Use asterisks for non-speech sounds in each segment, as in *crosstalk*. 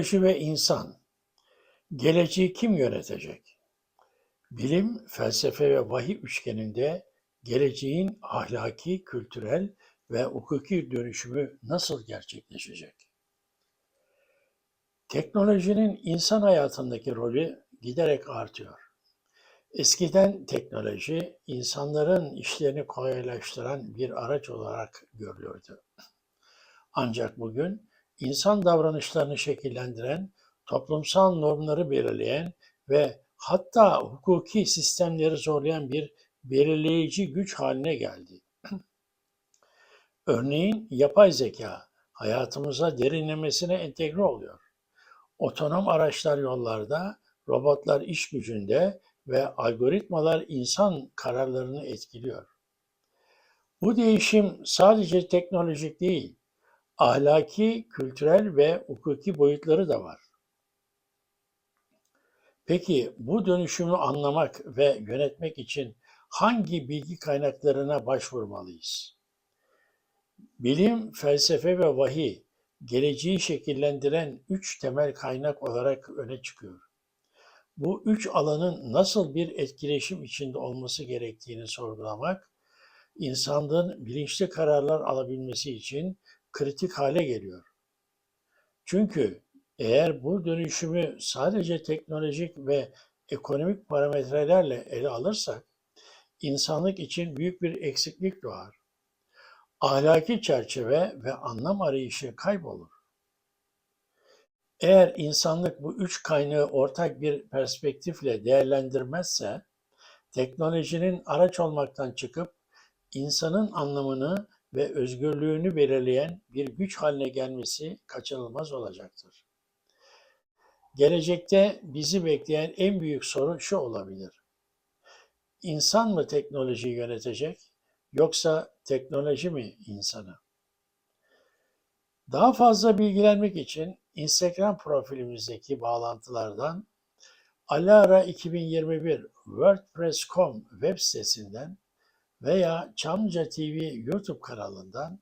Teknoloji ve insan. Geleceği kim yönetecek? Bilim, felsefe ve vahiy üçgeninde geleceğin ahlaki, kültürel ve hukuki dönüşümü nasıl gerçekleşecek? Teknolojinin insan hayatındaki rolü giderek artıyor. Eskiden teknoloji insanların işlerini kolaylaştıran bir araç olarak görülüyordu. Ancak bugün insan davranışlarını şekillendiren, toplumsal normları belirleyen ve hatta hukuki sistemleri zorlayan bir belirleyici güç haline geldi. *clears throat* Örneğin yapay zeka hayatımıza derinlemesine entegre oluyor. Otonom araçlar yollarda, robotlar iş gücünde ve algoritmalar insan kararlarını etkiliyor. Bu değişim sadece teknolojik değil, ahlaki, kültürel ve hukuki boyutları da var. Peki bu dönüşümü anlamak ve yönetmek için hangi bilgi kaynaklarına başvurmalıyız? Bilim, felsefe ve vahiy geleceği şekillendiren üç temel kaynak olarak öne çıkıyor. Bu üç alanın nasıl bir etkileşim içinde olması gerektiğini sorgulamak, insanlığın bilinçli kararlar alabilmesi için kritik hale geliyor. Çünkü eğer bu dönüşümü sadece teknolojik ve ekonomik parametrelerle ele alırsak, insanlık için büyük bir eksiklik doğar. Ahlaki çerçeve ve anlam arayışı kaybolur. Eğer insanlık bu üç kaynağı ortak bir perspektifle değerlendirmezse, teknolojinin araç olmaktan çıkıp insanın anlamını ve özgürlüğünü belirleyen bir güç haline gelmesi kaçınılmaz olacaktır. Gelecekte bizi bekleyen en büyük sorun şu olabilir. İnsan mı teknolojiyi yönetecek yoksa teknoloji mi insanı? Daha fazla bilgilenmek için Instagram profilimizdeki bağlantılardan Alara 2021 WordPress.com web sitesinden veya Çamlıca TV YouTube kanalından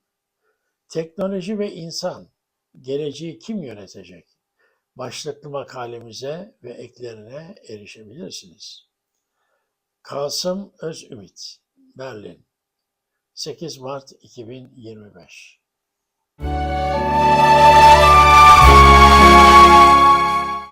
Teknoloji ve İnsan, Geleceği Kim Yönetecek? başlıklı makalemize ve eklerine erişebilirsiniz. Kasım Özümit, Berlin, 8 Mart 2025